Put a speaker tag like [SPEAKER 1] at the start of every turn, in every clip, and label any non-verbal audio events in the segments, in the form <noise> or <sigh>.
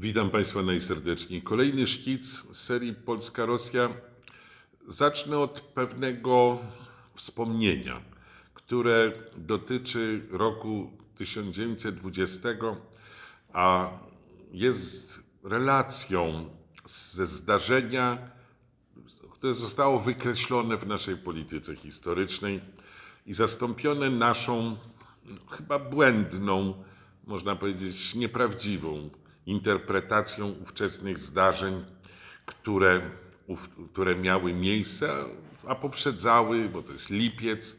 [SPEAKER 1] Witam Państwa najserdeczniej. Kolejny szkic serii Polska-Rosja. Zacznę od pewnego wspomnienia, które dotyczy roku 1920, a jest relacją ze zdarzenia, które zostało wykreślone w naszej polityce historycznej i zastąpione naszą chyba błędną, można powiedzieć nieprawdziwą interpretacją ówczesnych zdarzeń, które, które miały miejsce, a poprzedzały, bo to jest lipiec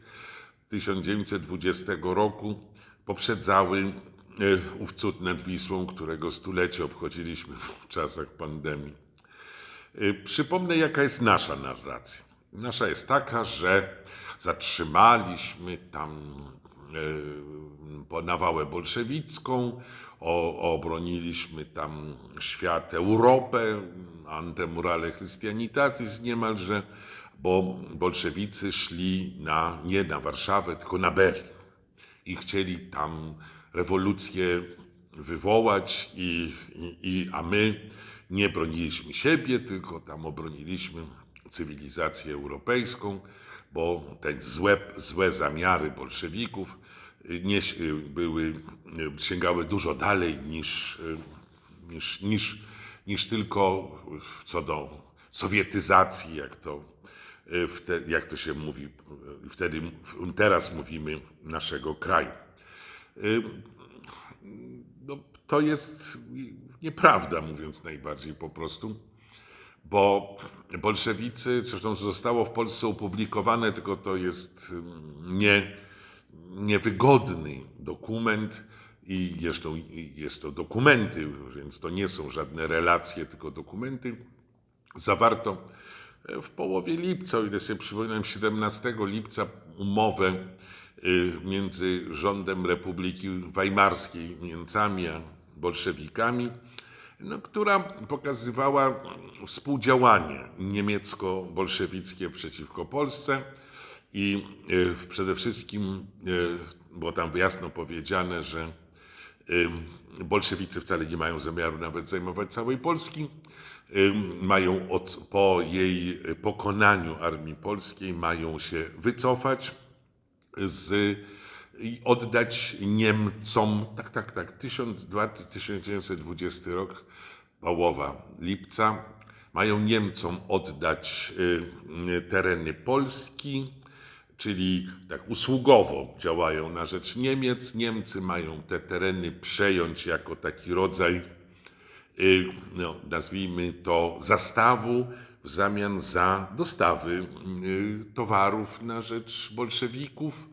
[SPEAKER 1] 1920 roku, poprzedzały e, ów cud nad Wisłą, którego stulecie obchodziliśmy <laughs> w czasach pandemii. Y, Przypomnę, jaka jest nasza narracja. Nasza jest taka, że zatrzymaliśmy tam po nawałę bolszewicką, o, obroniliśmy tam świat, Europę, antemurale Christianitatis niemalże, bo bolszewicy szli na, nie na Warszawę, tylko na Berlin. I chcieli tam rewolucję wywołać, i, i, i, a my nie broniliśmy siebie, tylko tam obroniliśmy cywilizację europejską, bo te złe, złe zamiary bolszewików nie, y, były, y, sięgały dużo dalej niż, y, niż, niż, niż tylko co do sowietyzacji, jak to, jak to się mówi, wtedy, teraz mówimy, naszego kraju. No, to jest nieprawda, mówiąc najbardziej po prostu, bo bolszewicy, zresztą zostało w Polsce opublikowane, tylko to jest nie, niewygodny dokument i zresztą jest to dokumenty, więc to nie są żadne relacje, tylko dokumenty. Zawarto w połowie lipca, o ile sobie przypominam, 17 lipca umowę y, między rządem Republiki Weimarskiej, Niemcami, a bolszewikami, no, która pokazywała współdziałanie niemiecko-bolszewickie przeciwko Polsce i y, przede wszystkim y, było tam jasno powiedziane, że y, bolszewicy wcale nie mają zamiaru nawet zajmować całej Polski. Mają od, po jej pokonaniu armii polskiej mają się wycofać z, i oddać Niemcom, tak, tak, tak, 1000 1920 rok, połowa lipca, mają Niemcom oddać tereny Polski, czyli tak usługowo działają na rzecz Niemiec. Niemcy mają te tereny przejąć jako taki rodzaj, y, no, nazwijmy to, zastawu w zamian za dostawy y, towarów na rzecz bolszewików.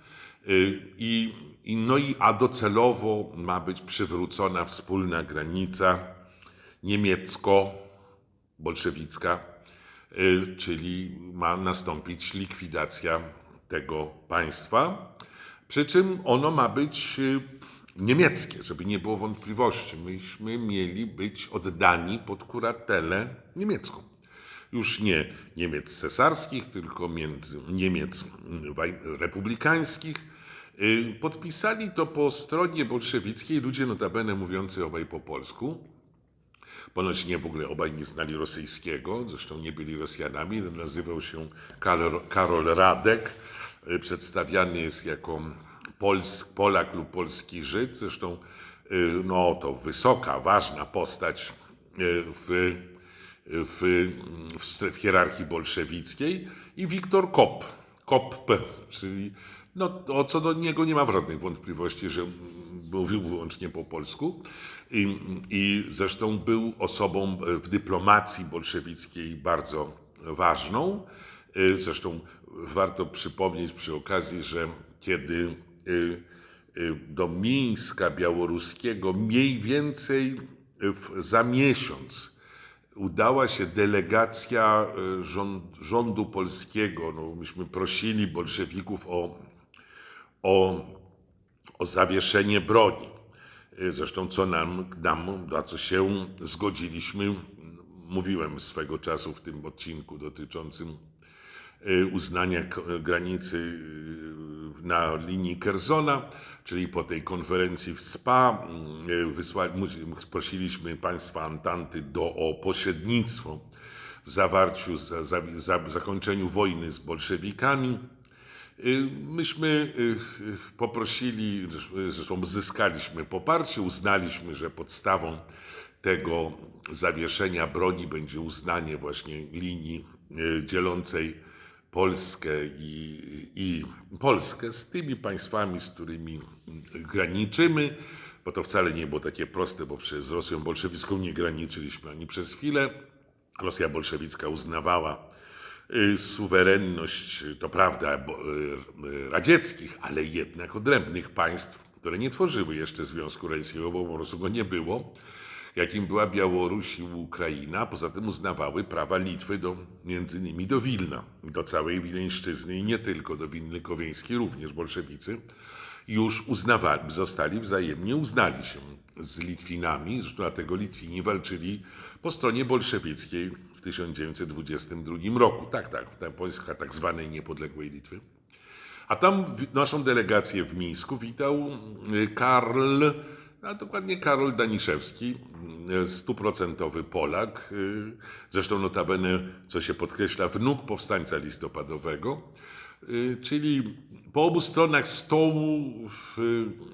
[SPEAKER 1] Y, I, no i, a docelowo ma być przywrócona wspólna granica niemiecko-bolszewicka, czyli ma nastąpić likwidacja tego państwa. Przy czym ono ma być y, niemieckie, żeby nie było wątpliwości. Myśmy mieli być oddani pod kuratelę niemiecką. Już nie Niemiec cesarskich, tylko Niemiec mm, republikańskich. Y, Podpisali to po stronie bolszewickiej ludzie notabene mówiący obaj po polsku. Ponoć nie w ogóle obaj nie znali rosyjskiego, zresztą nie byli Rosjanami. Nazywał się Karol Radek. Y, Przedstawiany jest jako Pols, Polak lub polski Żyd. Zresztą y, no, to wysoka, ważna postać y, w, w, w, hierarchii bolszewickiej. I Wiktor Kop, Kop czyli no, to co do niego nie ma żadnych wątpliwości, że mówił wyłącznie po polsku. I, I zresztą był osobą w dyplomacji bolszewickiej bardzo ważną. Y, Zresztą warto przypomnieć przy okazji, że kiedy y, y, do Mińska Białoruskiego mniej więcej w, za miesiąc udała się delegacja rząd, rządu polskiego. No, myśmy prosili bolszewików o, o, o zawieszenie broni. Zresztą co nam, nam, na co się zgodziliśmy, mówiłem swego czasu w tym odcinku dotyczącym uznania k- granicy y, na linii Kerzona, czyli po tej konferencji w SPA y, wysła, prosiliśmy państwa Antanty do, o pośrednictwo w zawarciu, za, za, za, zakończeniu wojny z bolszewikami. Y, Myśmy y, y, poprosili, zresz- zresztą zyskaliśmy poparcie, uznaliśmy, że podstawą tego zawieszenia broni będzie uznanie właśnie linii y, dzielącej Polskę i, i Polskę z tymi państwami, z którymi graniczymy, bo to wcale nie było takie proste, bo przecież z Rosją bolszewicką nie graniczyliśmy ani przez chwilę. Rosja bolszewicka uznawała y, suwerenność, to prawda, y, y, radzieckich, ale jednak odrębnych państw, które nie tworzyły jeszcze Związku Radzieckiego, bo po prostu go nie było, jakim była Białoruś i Ukraina. Poza tym uznawały prawa Litwy do, między innymi do Wilna, do całej Wileńszczyzny i nie tylko, do Wilny Kowiejskiej, również bolszewicy już uznawali, zostali wzajemnie uznali się z Litwinami, dlatego Litwini walczyli po stronie bolszewickiej w 1922 roku. Tak, tak, ta Polska tak zwanej niepodległej Litwy. A tam naszą delegację w Mińsku witał y, Karl, a dokładnie Karol Daniszewski, y, stuprocentowy Polak, y, zresztą notabene, co się podkreśla, wnuk powstańca listopadowego, y, czyli po obu stronach stołu w,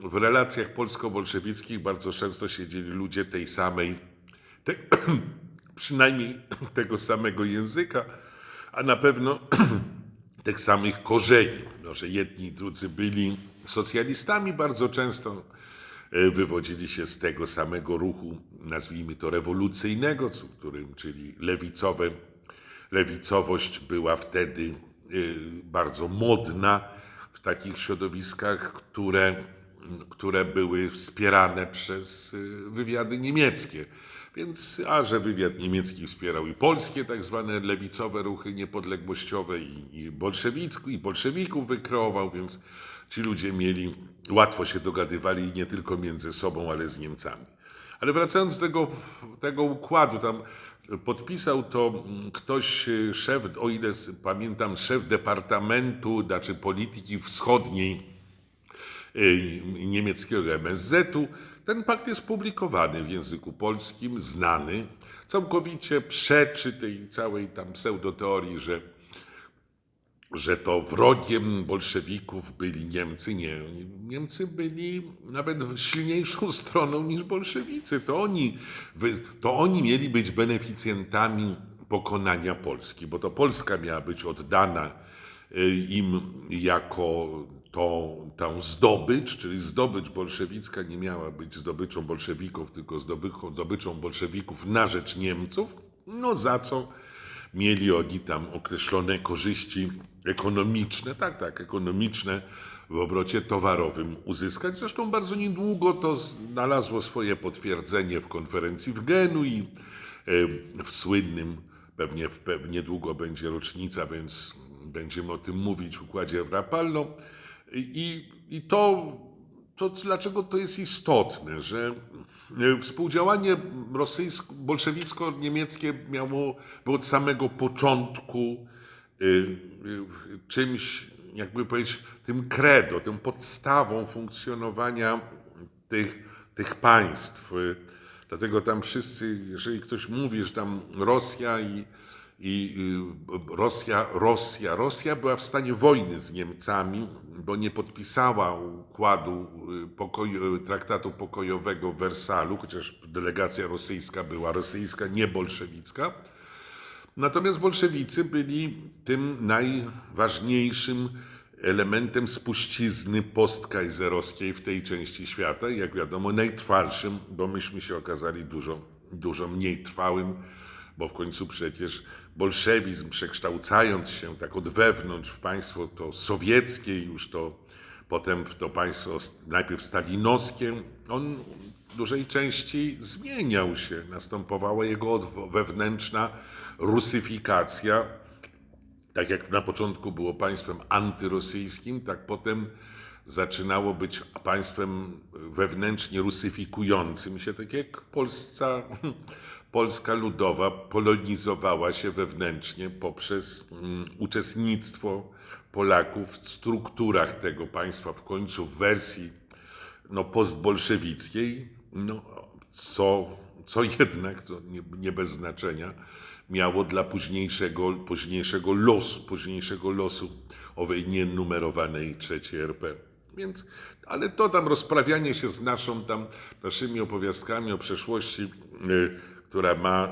[SPEAKER 1] w relacjach polsko-bolszewickich bardzo często siedzieli ludzie tej samej, te, <clears throat> przynajmniej <clears throat> tego samego języka, a na pewno <clears throat> tych samych korzeni. No, że jedni i drudzy byli socjalistami bardzo często, wywodzili się z tego samego ruchu, nazwijmy to rewolucyjnego, którym, czyli lewicowe, lewicowość była wtedy e, bardzo modna w takich środowiskach, które, które były wspierane przez e, wywiady niemieckie. Więc, a że wywiad niemiecki wspierał i polskie tak zwane lewicowe ruchy niepodległościowe i, i bolszewicku, i bolszewików wykreował, więc ci ludzie mieli, łatwo się dogadywali nie tylko między sobą, ale z Niemcami. Ale wracając do tego, tego układu, tam podpisał to mm, ktoś, e, szef, o ile pamiętam, szef Departamentu, znaczy Polityki Wschodniej y, niemieckiego MSZ-u. Ten pakt jest publikowany w języku polskim, znany. Całkowicie przeczy tej całej tam pseudoteorii, że, że to wrogiem bolszewików byli Niemcy. Nie, Niemcy byli nawet silniejszą <laughs> stroną niż bolszewicy. To oni, to oni mieli być beneficjentami pokonania Polski, bo to Polska miała być oddana y, im jako to, tą zdobycz, czyli zdobycz bolszewicka nie miała być zdobyczą bolszewików, tylko zdobyczą, zdobyczą bolszewików na rzecz Niemców, no za co mieli oni tam określone korzyści ekonomiczne, tak, tak, ekonomiczne w obrocie towarowym uzyskać. Zresztą bardzo niedługo to znalazło swoje potwierdzenie w konferencji w Genui, e, w słynnym, pewnie, pewnie niedługo będzie rocznica, więc będziemy o tym mówić, układzie w Rapallo. I, i to, to, dlaczego to jest istotne, że współdziałanie rosyjsko, bolszewicko-niemieckie miało było od samego początku y, y, czymś, jakby powiedzieć, tym credo, tą podstawą funkcjonowania tych, tych państw. Dlatego tam wszyscy, jeżeli ktoś mówi, że tam Rosja i, i Rosja, Rosja, Rosja była w stanie wojny z Niemcami, bo nie podpisała układu y, pokoju, traktatu pokojowego w Wersalu, chociaż delegacja rosyjska była rosyjska, nie bolszewicka. Natomiast bolszewicy byli tym najważniejszym elementem spuścizny postkajzerowskiej w tej części świata jak wiadomo najtrwalszym, bo myśmy się okazali dużo, dużo mniej trwałym, bo w końcu przecież bolszewizm przekształcając się tak od wewnątrz w państwo to sowieckie, już to potem w to państwo st- najpierw stalinowskie, on w dużej części zmieniał się. Następowała jego wewnętrzna rusyfikacja. Tak jak na początku było państwem antyrosyjskim, tak potem zaczynało być państwem wewnętrznie rusyfikującym się, tak jak Polska, Polska Ludowa polonizowała się wewnętrznie poprzez mm, uczestnictwo Polaków w strukturach tego państwa, w końcu w wersji no, postbolszewickiej, no, co, co jednak, to nie, nie bez znaczenia, miało dla późniejszego, późniejszego losu, późniejszego losu owej nienumerowanej trzeciej RP. Więc, ale to tam rozprawianie się z naszą tam, naszymi opowiastkami o przeszłości, y, która ma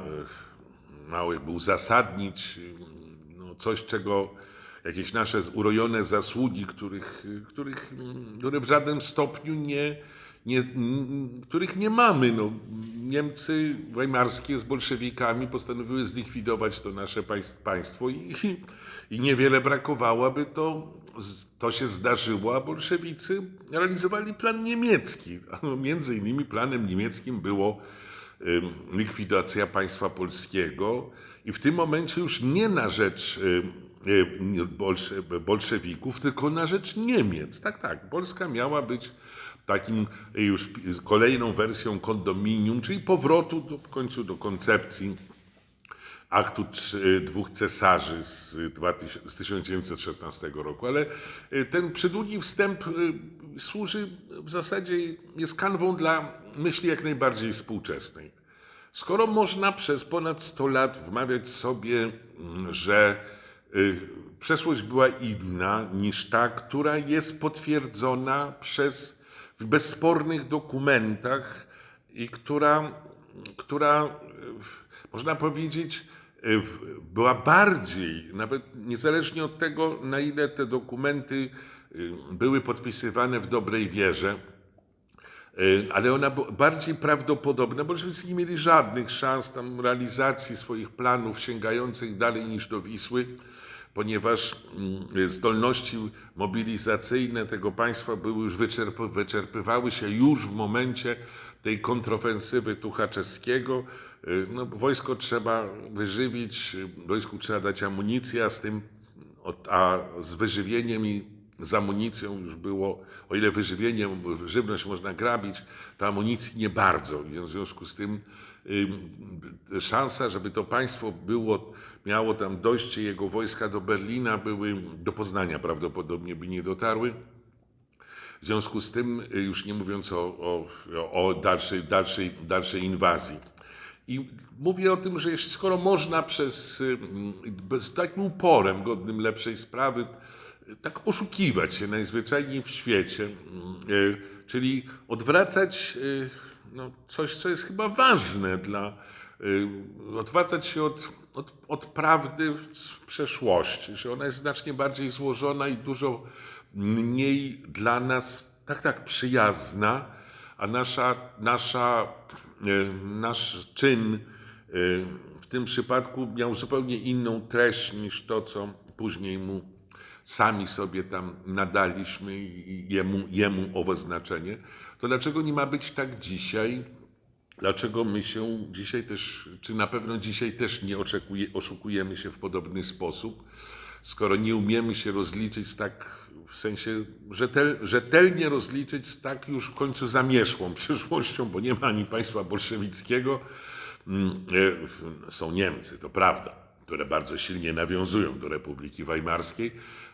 [SPEAKER 1] y, mało jakby uzasadnić y, no, coś, czego jakieś nasze urojone zasługi, których, których, które w żadnym stopniu nie, nie, których nie mamy. No, Niemcy weimarskie z bolszewikami postanowiły zlikwidować to nasze państ- państwo i, i niewiele brakowało, aby to, to się zdarzyło, a bolszewicy realizowali plan niemiecki. No, między innymi planem niemieckim było likwidacja państwa polskiego i w tym momencie już nie na rzecz bolszewików, tylko na rzecz Niemiec. Tak, tak. Polska miała być takim już kolejną wersją kondominium, czyli powrotu do, w końcu do koncepcji aktu trzy- dwóch cesarzy z, 2000, z 1916 roku. Ale y, ten przydługi wstęp y, służy w zasadzie, jest kanwą dla myśli jak najbardziej współczesnej. Skoro można przez ponad 100 lat wmawiać sobie, mm, że y, przeszłość była inna niż ta, która jest potwierdzona przez w bezspornych dokumentach i która, która y, można powiedzieć, y, była bardziej, nawet niezależnie od tego, na ile te dokumenty były podpisywane w dobrej wierze, Y, ale ona była bardziej prawdopodobna, bo rzeczywiście nie mieli żadnych szans tam realizacji swoich planów sięgających dalej niż do Wisły, ponieważ mm, zdolności mobilizacyjne tego państwa były już wyczerp- wyczerpywały się już w momencie tej kontrofensywy Tuchaczewskiego. Y, No, wojsko trzeba wyżywić, y, wojsku trzeba dać amunicję, a z tym a z wyżywieniem i z amunicją już było, o ile wyżywieniem, żywność można grabić, to amunicji nie bardzo. W związku z tym ym, szansa, żeby to państwo było, miało tam dojście jego wojska do Berlina, były do Poznania prawdopodobnie by nie dotarły. W związku z tym, y, już nie mówiąc o, o, o dalszej, dalszej, dalszej inwazji. I mówię o tym, że skoro można przez, y, takim uporem godnym lepszej sprawy, y, tak oszukiwać się najzwyczajniej w świecie, y, czyli odwracać y, no, coś, co jest chyba ważne dla, y, odwracać się od, od, od prawdy z przeszłości, że ona jest znacznie bardziej złożona i dużo mniej dla nas, tak, tak, przyjazna, a nasza, nasza, nasz czyn w tym przypadku miał zupełnie inną treść niż to, co później mu sami sobie tam nadaliśmy jemu, jemu owe znaczenie, to dlaczego nie ma być tak dzisiaj? Dlaczego my się dzisiaj też, czy na pewno dzisiaj też nie oczekuje, oszukujemy się w podobny sposób, skoro nie umiemy się rozliczyć z tak, w sensie rzetel, rzetelnie rozliczyć z tak już w końcu zamierzchłą <laughs> przyszłością, bo nie ma ani państwa bolszewickiego, mm, e, są Niemcy, to prawda, które bardzo silnie nawiązują do Republiki Weimarskiej,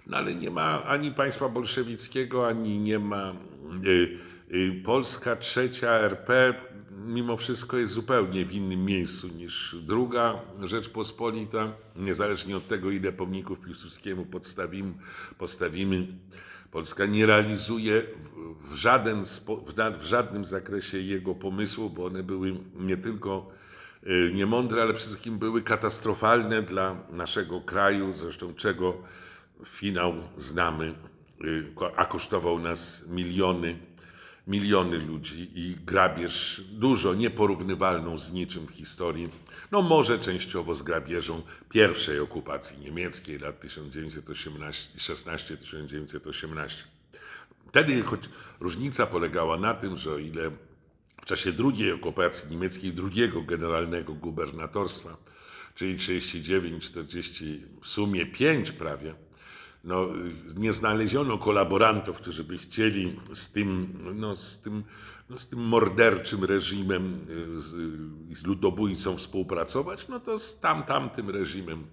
[SPEAKER 1] no ale nie ma ani państwa bolszewickiego, ani nie ma y, y, Polska trzecia RP, mimo wszystko jest zupełnie w innym miejscu niż druga Rzeczpospolita, niezależnie od tego, ile pomników Piłsudskiemu podstawimy, postawimy. Polska nie realizuje w, żaden, w, żadnym zakresie jego pomysłów, bo one były nie tylko y, niemądre, ale przede wszystkim były katastrofalne dla naszego kraju, zresztą czego finał znamy, y, a kosztował nas miliony, miliony ludzi i grabież dużo nieporównywalną z niczym w historii. No może częściowo z grabieżą pierwszej okupacji niemieckiej lat 1916-1918. Wtedy choć różnica polegała na tym, że o ile w czasie drugiej okupacji niemieckiej, drugiego generalnego gubernatorstwa, czyli 39, 40, w sumie 5 prawie, no, nie znaleziono kolaborantów, którzy by chcieli z tym, no, z tym, no, z tym morderczym reżimem, y, z, y, z ludobójcą współpracować, no to z tam, tamtym reżimem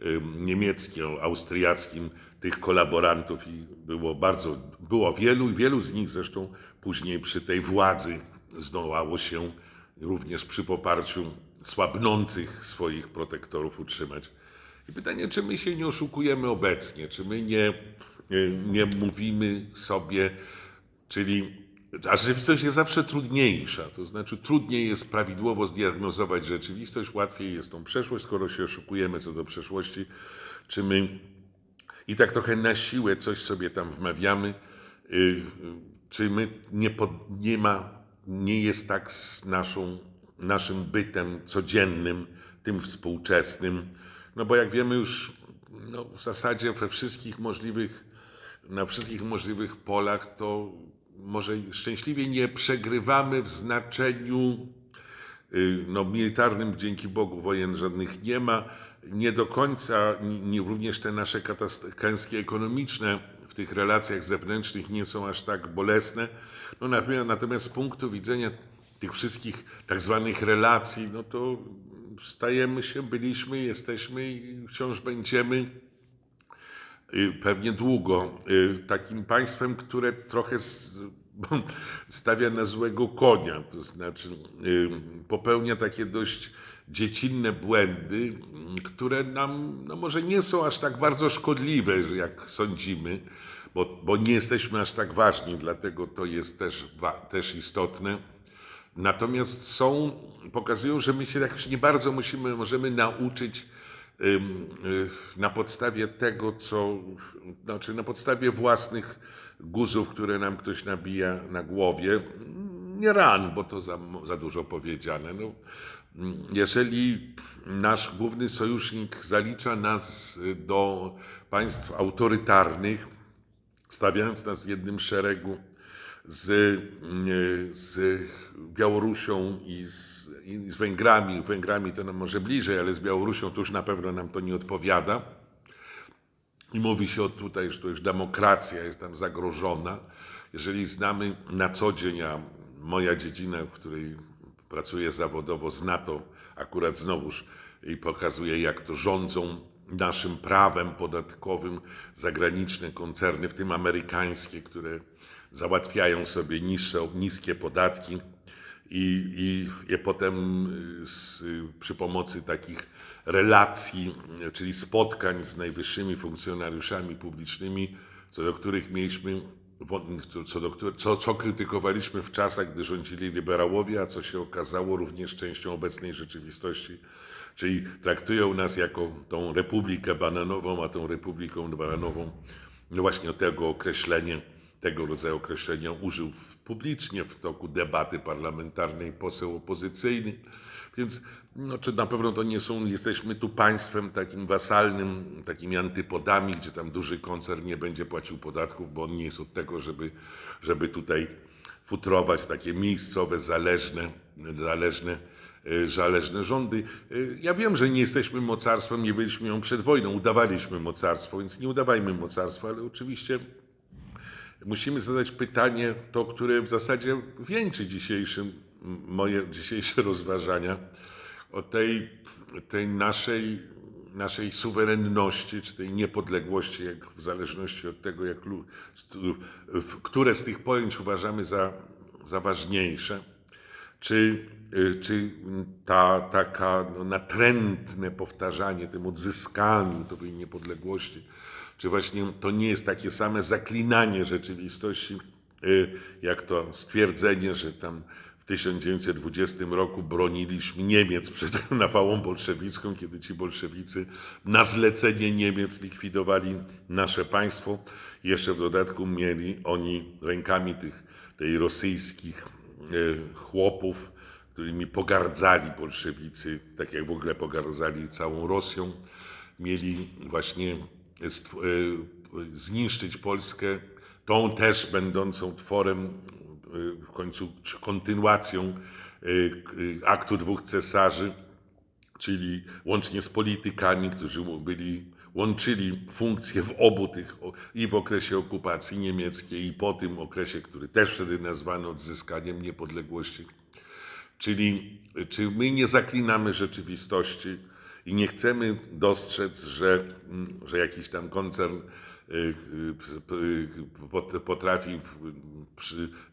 [SPEAKER 1] y, niemieckim, austriackim tych kolaborantów i było bardzo, było wielu i wielu z nich zresztą później przy tej władzy zdołało się również przy poparciu słabnących swoich protektorów utrzymać. I pytanie, czy my się nie oszukujemy obecnie, czy my nie, nie, nie mówimy sobie, czyli a rzeczywistość jest zawsze trudniejsza, to znaczy trudniej jest prawidłowo zdiagnozować rzeczywistość, łatwiej jest tą przeszłość, skoro się oszukujemy co do przeszłości, czy my i tak trochę na siłę coś sobie tam wmawiamy, y, czy my nie, pod, nie ma, nie jest tak z naszą, naszym bytem codziennym, tym współczesnym, no bo jak wiemy już no, w zasadzie we wszystkich możliwych, na wszystkich możliwych polach, to może szczęśliwie nie przegrywamy w znaczeniu y, no, militarnym, dzięki Bogu wojen żadnych nie ma. Nie do końca, nie, również te nasze klęski ekonomiczne w tych relacjach zewnętrznych nie są aż tak bolesne. No, natomiast, natomiast z punktu widzenia tych wszystkich tak zwanych relacji, no to stajemy się, byliśmy, jesteśmy i wciąż będziemy y, pewnie długo y, takim państwem, które trochę <laughs> stawia na złego konia, to znaczy y, popełnia takie dość dziecinne błędy, które nam no może nie są aż tak bardzo szkodliwe, jak sądzimy, bo, bo nie jesteśmy aż tak ważni, dlatego to jest też, też istotne. Natomiast są, pokazują, że my się jakoś nie bardzo musimy, możemy nauczyć y, na podstawie tego, co, znaczy na podstawie własnych guzów, które nam ktoś nabija na głowie. Nie ran, bo to za, za dużo powiedziane. No, jeżeli nasz główny sojusznik zalicza nas do państw autorytarnych, stawiając nas w jednym szeregu z, y, z Białorusią i z, i z Węgrami. Węgrami to nam może bliżej, ale z Białorusią to już na pewno nam to nie odpowiada. I mówi się o tutaj, że to już demokracja jest tam zagrożona. Jeżeli znamy na co dzień, a moja dziedzina, w której pracuję zawodowo, zna to akurat znowuż i pokazuje, jak to rządzą naszym prawem podatkowym zagraniczne koncerny, w tym amerykańskie, które załatwiają sobie niższe, niskie podatki i, i je potem y, z, przy pomocy takich relacji, y, czyli spotkań z najwyższymi funkcjonariuszami publicznymi, co do których mieliśmy, co, do, co, co krytykowaliśmy w czasach, gdy rządzili liberałowie, a co się okazało również częścią obecnej rzeczywistości. Czyli traktują nas jako tą republikę bananową, a tą republiką bananową, no właśnie tego określenie, tego rodzaju określenia użył publicznie w toku debaty parlamentarnej poseł opozycyjny. Więc no, czy na pewno to nie są, jesteśmy tu państwem takim wasalnym, takimi antypodami, gdzie tam duży koncern nie będzie płacił podatków, bo on nie jest od tego, żeby, żeby tutaj futrować takie miejscowe, zależne, zależne, e, zależne rządy. E, Ja wiem, że nie jesteśmy mocarstwem, nie byliśmy ją przed wojną, udawaliśmy mocarstwo, więc nie udawajmy mocarstwa, ale oczywiście musimy zadać pytanie, to, które w zasadzie wieńczy dzisiejszym, moje dzisiejsze <laughs> rozważania o tej, tej naszej, naszej suwerenności, czy tej niepodległości, jak w zależności od tego, jak, które z tych pojęć uważamy za, za ważniejsze. Czy, y, czy ta taka no, natrętne powtarzanie tym odzyskaniu tej niepodległości, czy właśnie to nie jest takie same zaklinanie rzeczywistości, y, jak to stwierdzenie, że tam w 1920 roku broniliśmy Niemiec przed <laughs> nawałą bolszewicką, kiedy ci bolszewicy na zlecenie Niemiec likwidowali nasze państwo. Jeszcze w dodatku mieli oni rękami tych, tej rosyjskich e, chłopów, którymi pogardzali bolszewicy, tak jak w ogóle pogardzali całą Rosją, mieli właśnie zniszczyć Polskę, tą też będącą tworem e, w końcu kontynuacją e, aktu dwóch cesarzy, czyli łącznie z politykami, którzy byli łączyli funkcje w obu tych, i w okresie okupacji niemieckiej, i po tym okresie, który też wtedy nazwano odzyskaniem niepodległości. Czyli czy my nie zaklinamy rzeczywistości i nie chcemy dostrzec, że, mm, że jakiś tam koncern y, y, y, pot- potrafi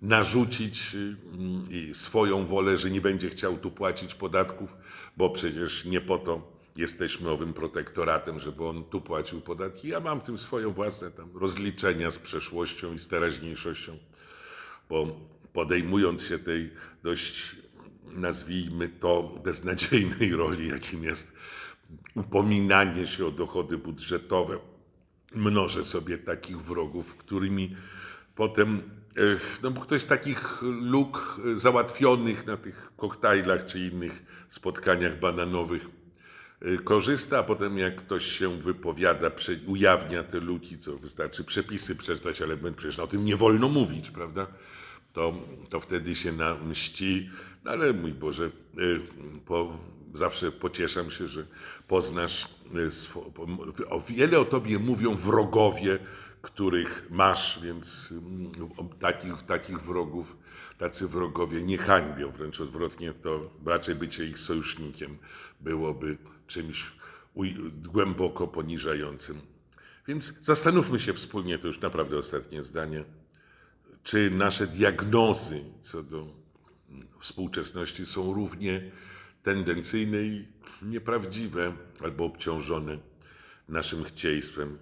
[SPEAKER 1] narzucić mm, swoją wolę, że nie będzie chciał tu płacić podatków, bo przecież nie po to jesteśmy owym protektoratem, żeby on tu płacił podatki. Ja mam w tym swoją własne tam rozliczenia z przeszłością i z teraźniejszością bo podejmując się tej dość, nazwijmy to, beznadziejnej roli, jakim jest upominanie się o dochody budżetowe, mnożę sobie takich wrogów, którymi potem, eh, no bo ktoś z takich luk eh, załatwionych na tych koktajlach czy innych spotkaniach bananowych y, korzysta, a potem jak ktoś się wypowiada, ujawnia te luki, co wystarczy przepisy przeczytać, ale przecież o tym nie wolno mówić, prawda? To, to wtedy się nam mści. No ale mój Boże, po, zawsze pocieszam się, że poznasz y, o wiele o tobie mówią wrogowie, których masz, więc mm, takich, takich wrogów, tacy wrogowie nie hańbią, wręcz odwrotnie, to raczej bycie ich sojusznikiem byłoby czymś głęboko poniżającym. Więc zastanówmy się wspólnie, to już naprawdę ostatnie zdanie, czy nasze diagnozy co do mm, współczesności są równie tendencyjne i nieprawdziwe albo obciążone naszym chcieństwem,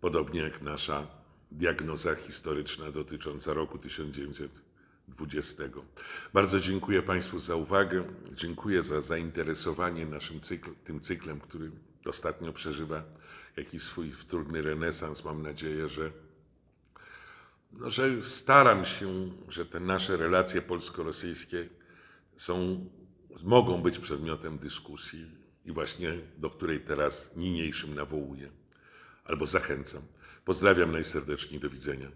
[SPEAKER 1] podobnie jak nasza diagnoza historyczna dotycząca roku 1920. Bardzo dziękuję Państwu za uwagę, dziękuję za zainteresowanie naszym cykl, tym cyklem, który ostatnio przeżywa jakiś swój wtórny renesans. Mam nadzieję, że no, że staram się, że te nasze relacje polsko-rosyjskie są, mogą być przedmiotem dyskusji i właśnie do której teraz niniejszym nawołuję albo zachęcam. Pozdrawiam najserdeczniej, do widzenia.